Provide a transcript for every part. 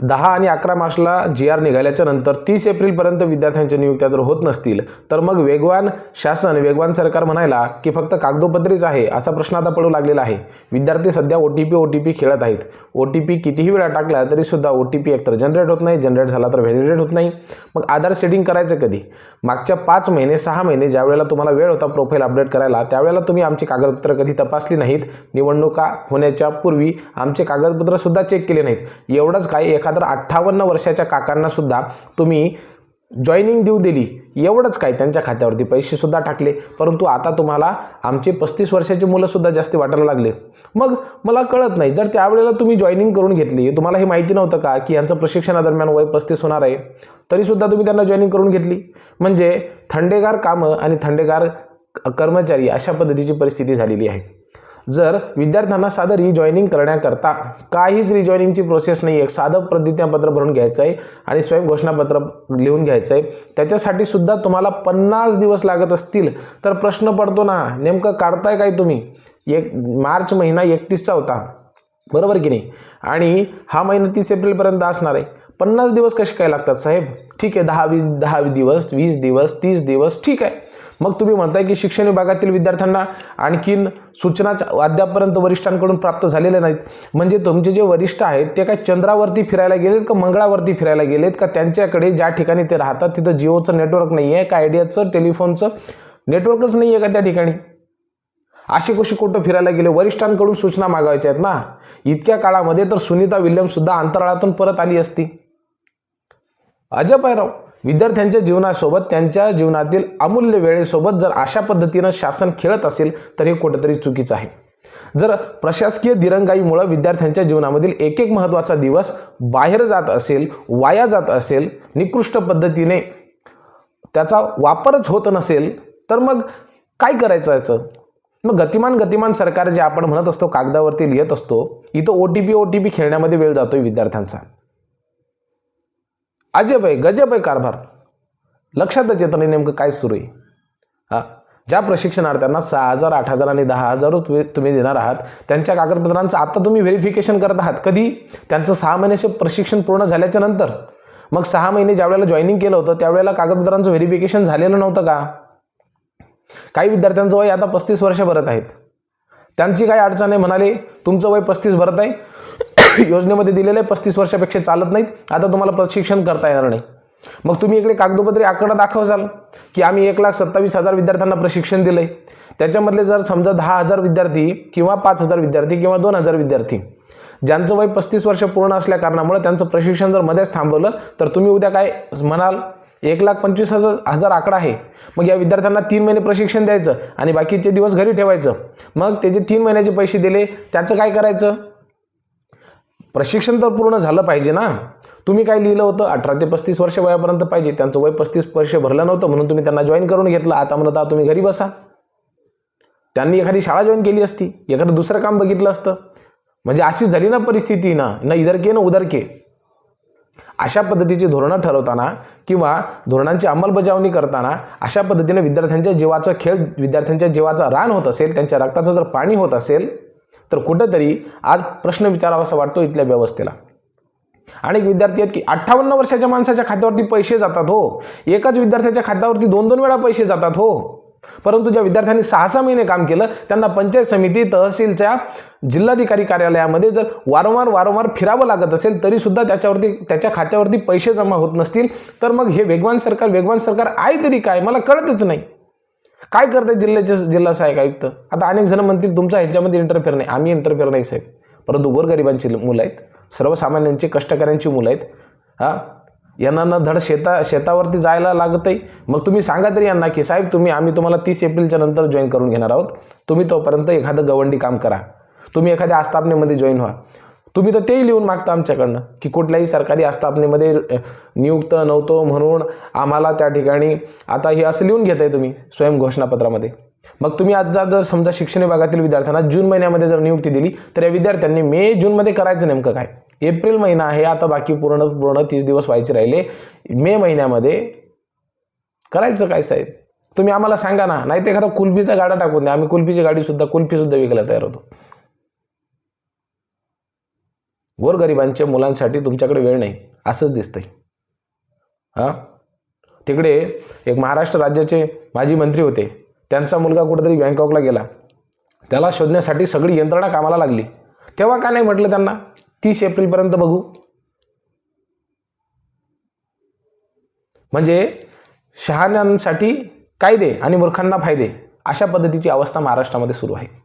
दहा आणि अकरा मार्चला जी आर निघाल्याच्या नंतर तीस एप्रिलपर्यंत विद्यार्थ्यांच्या नियुक्त्या जर होत नसतील तर मग वेगवान शासन वेगवान सरकार म्हणायला की फक्त कागदोपत्रीच आहे असा प्रश्न आता पडू लागलेला आहे. विद्यार्थी सध्या O T P O T P खेळत आहेत. ओ टी पी कितीही वेळा टाकला तरीसुद्धा ओ टी पी एकतर जनरेट होत नाही जनरेट झाला तर व्हॅलिडेट होत नाही. मग आधार सेटिंग करायचं कधी? मागच्या पाच महिने सहा महिने ज्या वेळेला तुम्हाला वेळ होता प्रोफाईल अपडेट करायला त्यावेळेला तुम्ही आमची कागदपत्र कधी तपासली नाहीत. निवडणुका होण्याच्या पूर्वी आमचे कागदपत्रसुद्धा चेक केले नाहीत. एवढंच काय एखादं अठ्ठावन्न वर्षाच्या काकांना सुद्धा तुम्ही जॉईनिंग देऊ दिली एवढंच काय त्यांच्या खात्यावरती पैसेसुद्धा टाकले. परंतु आता तुम्हाला आमचे पस्तीस वर्षाची मुलंसुद्धा जास्ती वाटायला लागले. मग मला कळत नाही जर त्यावेळेला तुम्ही जॉईनिंग करून घेतली तुम्हाला हे माहिती नव्हतं का की यांचं प्रशिक्षणादरम्यान वय पस्तीस होणार आहे? तरीसुद्धा तुम्ही त्यांना जॉईनिंग करून घेतली. म्हणजे थंडेगार कामं आणि थंडेगार कर्मचारी अशा पद्धतीची परिस्थिती झालेली आहे. जर विद्यार्थ्यांना साधं रिजॉईनिंग करण्याकरता काहीच रिजॉईनिंगची प्रोसेस नाही आहे साधं प्रतिज्ञापत्र भरून घ्यायचं आहे आणि स्वयं घोषणापत्र लिहून घ्यायचं आहे त्याच्यासाठी सुद्धा तुम्हाला पन्नास दिवस लागत असतील तर प्रश्न पडतो ना नेमकं काढताय काय तुम्ही? एक मार्च महिना एकतीसचा होता. बरोबर की नाही? आणि हा महिना तीस एप्रिलपर्यंत असणार आहे. पन्नास दिवस कसे काय लागतात साहेब? ठीक आहे दहा वीस दहा दिवस वीस दिवस तीस दिवस ठीक आहे. मग तुम्ही म्हणताय की शिक्षण विभागातील विद्यार्थ्यांना आणखीन सूचना अद्यापपर्यंत वरिष्ठांकडून प्राप्त झालेल्या नाहीत. म्हणजे तुमचे जे वरिष्ठ आहेत ते काय चंद्रावरती फिरायला गेलेत का मंगळावरती फिरायला गेलेत का? त्यांच्याकडे ज्या ठिकाणी ते राहतात तिथं जिओचं नेटवर्क नाही आहे का? आयडियाचं टेलिफोनचं नेटवर्कच नाही आहे का त्या ठिकाणी? असे कशी कुठं फिरायला गेले? वरिष्ठांकडून सूचना मागवायच्या आहेत ना? इतक्या काळामध्ये तर सुनीता विल्यमसुद्धा अंतराळातून परत आली असती. अजब आहे राव. विद्यार्थ्यांच्या जीवनासोबत त्यांच्या जीवनातील अमूल्य वेळेसोबत जर अशा पद्धतीनं शासन खेळत असेल तर हे कुठंतरी चुकीचं आहे. जर प्रशासकीय दिरंगाईमुळं विद्यार्थ्यांच्या जीवनामधील एक एक महत्त्वाचा दिवस बाहेर जात असेल वाया जात असेल निकृष्ट पद्धतीने त्याचा वापरच होत नसेल तर मग काय करायचं याचं? मग गतिमान गतिमान सरकार जे आपण म्हणत असतो कागदावरती लिहित असतो इथं O T P O T P खेळण्यामध्ये वेळ जातोय विद्यार्थ्यांचा. अजब आहे गजब आहे कारभार. लक्षातच येतं नाही नेमकं काय सुरू आहे? हां? ज्या प्रशिक्षणार्थ्यांना सहा हजार आठ हजार आणि दहा हजार तुम्ही देणार आहात त्यांच्या कागदपत्रांचं आता तुम्ही व्हेरिफिकेशन करत आहात. कधी? त्यांचं सहा महिन्याचे प्रशिक्षण पूर्ण झाल्याच्यानंतर. मग सहा महिने ज्यावेळेला जॉईनिंग केलं होतं त्यावेळेला कागदपत्रांचं व्हेरिफिकेशन झालेलं नव्हतं का? काही विद्यार्थ्यांचं वय आता पस्तीस वर्ष भरत आहेत. त्यांची काय अडचण आहे म्हणाले तुमचं वय पस्तीस भरत आहे. योजनेमध्ये दिलेलं आहे पस्तीस वर्षापेक्षा चालत नाहीत. आता तुम्हाला प्रशिक्षण करता येणार नाही. मग तुम्ही इकडे कागदोपत्री आकडा दाखवसाल की आम्ही एक लाख सत्तावीस हजार विद्यार्थ्यांना प्रशिक्षण दिलं आहे त्याच्यामधले जर समजा दहा हजार विद्यार्थी किंवा पाच हजार विद्यार्थी किंवा दोन हजार विद्यार्थी ज्यांचं वय पस्तीस वर्ष पूर्ण असल्या कारणामुळे त्यांचं प्रशिक्षण जर मध्येच थांबवलं तर तुम्ही उद्या काय म्हणाल एक लाख पंचवीस हजार हजार आकडा आहे. मग या विद्यार्थ्यांना तीन महिने प्रशिक्षण द्यायचं आणि बाकीचे दिवस घरी ठेवायचं. मग त्याचे तीन महिन्याचे पैसे दिले त्याचं काय करायचं? प्रशिक्षण तर पूर्ण झालं पाहिजे ना. तुम्ही काय लिहिलं होतं? अठरा ते पस्तीस वर्ष वयापर्यंत पाहिजे. त्यांचं वय पस्तीस वर्ष भरलं नव्हतं म्हणून तुम्ही त्यांना जॉईन करून घेतलं. आता म्हणत आता तुम्ही घरी बसा. त्यांनी एखादी शाळा जॉईन केली असती. एखादं दुसरं काम बघितलं असतं. म्हणजे अशीच झाली ना परिस्थिती ना. ना इधर के ना उधर के. अशा पद्धतीची धोरणं ठरवताना किंवा धोरणांची अंमलबजावणी करताना अशा पद्धतीने विद्यार्थ्यांच्या जीवाचा खेळ विद्यार्थ्यांच्या जीवाचा रान होत असेल त्यांच्या रक्ताचं जर पाणी होत असेल तर कुठंतरी आज प्रश्न विचारावासा वाटतो इथल्या व्यवस्थेला. अनेक विद्यार्थी आहेत की अठ्ठावन्न वर्षाच्या माणसाच्या खात्यावरती पैसे जातात हो. एकाच विद्यार्थ्याच्या खात्यावरती दोन दोन वेळा पैसे जातात हो. परंतु ज्या विद्यार्थ्यांनी सहा सहा महिने काम केलं त्यांना पंचायत समिती तहसीलच्या जिल्हाधिकारी कार्यालयामध्ये जर वारंवार वारंवार फिरावं लागत असेल तरीसुद्धा त्याच्यावरती त्याच्या खात्यावरती पैसे जमा होत नसतील. तर मग हे वेगवान सरकार वेगवान सरकार आहे तरी काय? मला कळतच नाही. काय करते जिल्ह्याचे जिल्हा सहाय्यक आयुक्त? आता अनेक जण म्हणतील तुमचा ह्याच्यामध्ये इंटरफेअर नाही. आम्ही इंटरफेअर नाही साहेब. परंतु गोरगरिबांची मुलं आहेत सर्वसामान्यांची कष्टकऱ्यांची मुलं आहेत. हां? यांना न धड शेता शेतावरती जायला लागत आहे मग तुम्ही सांगा तरी यांना की साहेब तुम्ही आम्ही तुम्हाला तीस एप्रिलच्या नंतर जॉईन करून घेणार आहोत. तुम्ही तोपर्यंत एखादं गवंडी काम करा. तुम्ही एखाद्या आस्थापनेमध्ये जॉईन व्हा. तुम्ही तर तेही लिहून मागता आमच्याकडनं की कुठल्याही सरकारी आस्थापनेमध्ये नियुक्त नव्हतो म्हणून आम्हाला त्या ठिकाणी आता हे असं लिहून घेताय तुम्ही स्वयं घोषणापत्रामध्ये. मग तुम्ही आता जर समजा शिक्षण विभागातील विद्यार्थ्यांना जून महिन्यामध्ये जर नियुक्ती दिली तर या विद्यार्थ्यांनी मे जूनमध्ये करायचं नेमकं काय? एप्रिल महिना आहे आता बाकी पूर्ण पूर्ण तीस दिवस व्हायचे राहिले. मे महिन्यामध्ये करायचं काय साहेब? तुम्ही आम्हाला सांगा ना नाही तर एखादा कुल्फीचा गाडा टाकून द्या. आम्ही कुल्फीची गाडीसुद्धा कुल्फीसुद्धा विकायला तयार होतो. गोरगरिबांच्या मुलांसाठी तुमच्याकडे वेळ नाही. असंच दिसतंय. हां? तिकडे एक महाराष्ट्र राज्याचे माजी मंत्री होते. त्यांचा मुलगा कुठेतरी बँकॉकला गेला. त्याला शोधण्यासाठी सगळी यंत्रणा कामाला लागली. तेव्हा का नाही म्हटलं त्यांना? तीस एप्रिलपर्यंत बघू. म्हणजे शहाण्यांसाठी कायदे आणि मूर्खांना फायदे अशा पद्धतीची अवस्था महाराष्ट्रामध्ये सुरू आहे.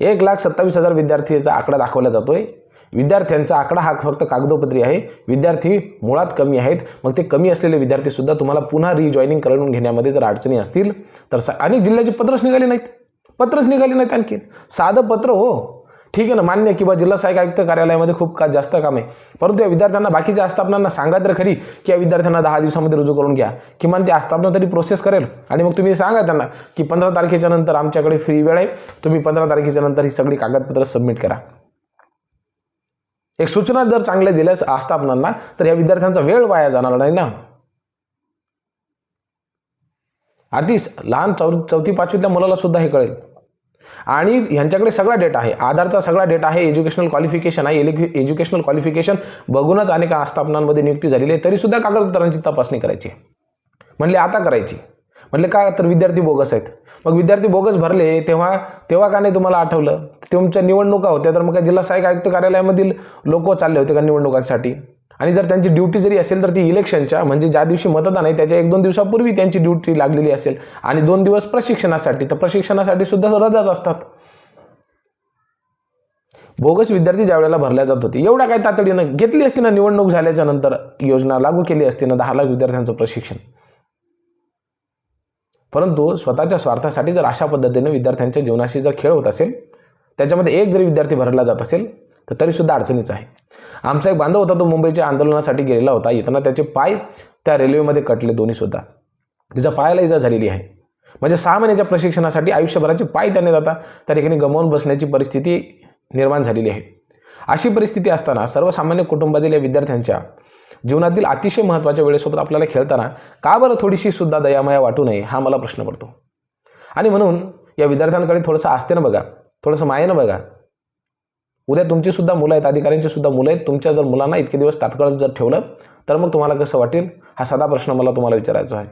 एक लाख सत्तावीस हजार विद्यार्थीचा आकडा दाखवला जातोय. विद्यार्थ्यांचा आकडा हा फक्त कागदोपत्री आहे. विद्यार्थी मुळात कमी आहेत. मग ते कमी असलेले विद्यार्थीसुद्धा तुम्हाला पुन्हा रिजॉईनिंग करून घेण्यामध्ये जर अडचणी असतील तर सा अनेक जिल्ह्याचे पत्रच निघाले नाहीत. पत्रच निघाले नाहीत आणखी साधं पत्र हो. ठीक आहे ना मान्य किंवा जिल्हा सहाय्यक आयुक्त कार्यालयामध्ये खूप का जास्त काम आहे. परंतु या विद्यार्थ्यांना बाकीच्या आस्थापनांना सांगा तर खरी की या विद्यार्थ्यांना दहा दिवसामध्ये रुजू करून घ्या. किमान ते आस्थापना तरी प्रोसेस करेल. आणि मग तुम्ही सांगा त्यांना की पंधरा तारखेच्या नंतर आमच्याकडे फ्री वेळ आहे. तुम्ही पंधरा तारखेच्या नंतर ही सगळी कागदपत्र सबमिट करा. एक सूचना जर चांगल्या दिल्यास आस्थापनांना तर या विद्यार्थ्यांचा वेळ वाया जाणार नाही ना. आधीच लहान चौ चौथी पाचवीतल्या मुलाला सुद्धा हे कळेल. आणि ह्यांच्याकडे सगळा डेटा आहे. आधारचा सगळा डेटा आहे. एज्युकेशनल क्वालिफिकेशन आहे. एलिक्यु एज्युकेशनल क्वालिफिकेशन बघूनच अनेक आस्थापनांमध्ये नियुक्ती झालेली आहे. तरीसुद्धा कागदपत्रांची तपासणी करायची म्हणले आता करायची. म्हटलं का तर विद्यार्थी बोगस आहेत. मग विद्यार्थी बोगस भरले तेव्हा तेव्हा का नाही तुम्हाला आठवलं? तुमच्या निवडणुका होत्या तर मग काय जिल्हा सहाय्यक आयुक्त कार्यालयामधील लोक चालले होते का निवडणुकांसाठी? आणि जर त्यांची ड्युटी जरी असेल तर ती इलेक्शनच्या म्हणजे ज्या दिवशी मतदान आहे त्याच्या एक दोन दिवसापूर्वी त्यांची ड्युटी लागलेली असेल. आणि दोन दिवस प्रशिक्षणासाठी तर प्रशिक्षणासाठी सुद्धा रजाच असतात. बोगस विद्यार्थी ज्या वेळेला भरल्या जात होते एवढ्या काय तातडीनं घेतली असती ना निवडणूक झाल्याच्यानंतर योजना लागू केली असती ना दहा लाख विद्यार्थ्यांचं प्रशिक्षण? परंतु स्वतःच्या स्वार्थासाठी जर अशा पद्धतीनं विद्यार्थ्यांच्या जीवनाशी जर खेळ होत असेल त्याच्यामध्ये एक जरी विद्यार्थी भरला जात असेल तर तरीसुद्धा अडचणीच आहे. आमचा एक बांधव होता तो मुंबईच्या आंदोलनासाठी गेलेला होता. येताना त्याचे पाय त्या रेल्वेमध्ये कटले दोन्हीसुद्धा तिच्या पायाला इजा झालेली आहे. म्हणजे सहा महिन्याच्या प्रशिक्षणासाठी आयुष्यभराचे पाय त्याने जाता त्या ठिकाणी गमावून बसण्याची परिस्थिती निर्माण झालेली आहे. अशी परिस्थिती असताना सर्वसामान्य कुटुंबातील या विद्यार्थ्यांच्या जीवनातील अतिशय महत्त्वाच्या वेळेसोबत आपल्याला खेळताना का बरं थोडीशी सुद्धा दयामया वाटू नये हा मला प्रश्न पडतो. आणि म्हणून या विद्यार्थ्यांकडे थोडंसं आस्थेनं बघा थोडंसं मायेनं बघा. उद्या तुमची सुद्धा मुलं आहेत अधिकाऱ्यांची सुद्धा मुलं आहेत तुमच्या जर मुलांना इतके दिवस तात्काळ जर ठेवलं तर मग तुम्हाला कसं वाटेल? हा साधा प्रश्न मला तुम्हाला विचारायचा आहे.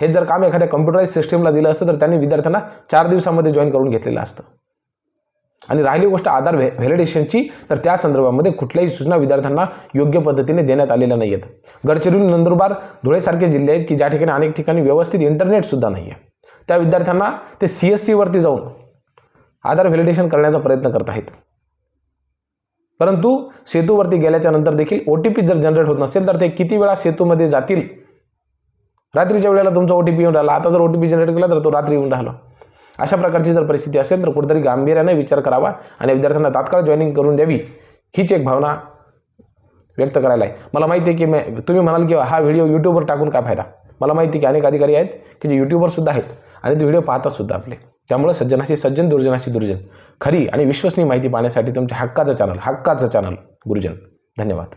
हे जर काम एखाद्या कम्प्युटराईज सिस्टीमला दिलं असतं तर त्यांनी विद्यार्थ्यांना चार दिवसामध्ये जॉईन करून घेतलेलं असतं. आणि राहिली गोष्ट आधार व्हे व्हॅलिडेशनची तर त्या संदर्भामध्ये कुठल्याही सूचना विद्यार्थ्यांना योग्य पद्धतीने देण्यात आलेल्या नाही आहेत गडचिरोली नंदुरबार धुळेसारखे जिल्हे आहेत की ज्या ठिकाणी अनेक ठिकाणी व्यवस्थित इंटरनेटसुद्धा नाही आहे त्या विद्यार्थ्यांना ते सी एस सीवरती जाऊन आधार व्हॅलिडेशन करण्याचा प्रयत्न करत आहेत. परंतु सेतूवरती गेल्याच्यानंतर देखील ओ टी पी जर जनरेट होत नसेल तर ते किती वेळा सेतूमध्ये जातील? रात्रीच्या वेळेला तुमचा ओ टी पी येऊन राहिला. आता जर ओ टी पी जनरेट केला तर तो रात्री येऊन राहिला. अशा प्रकारची जर परिस्थिती असेल तर कुठेतरी गांभीर्याने विचार करावा आणि विद्यार्थ्यांना तात्काळ जॉईनिंग करून द्यावी हीच एक भावना व्यक्त करायला आहे. मला माहिती आहे की मी तुम्ही म्हणाल की हा व्हिडिओ यूट्यूबवर टाकून काय फायदा? मला माहिती आहे की अनेक अधिकारी आहेत की जे यूट्यूबवरसुद्धा आहेत आणि ते व्हिडिओ पाहतातसुद्धा आपले. त्यामुळं सज्जनाशी सज्जन दुर्जनाशी दुर्जन. खरी आणि विश्वसनीय माहिती पाहण्यासाठी तुमच्या हक्काचं चॅनल हक्काचं चॅनल गुरुजन. धन्यवाद.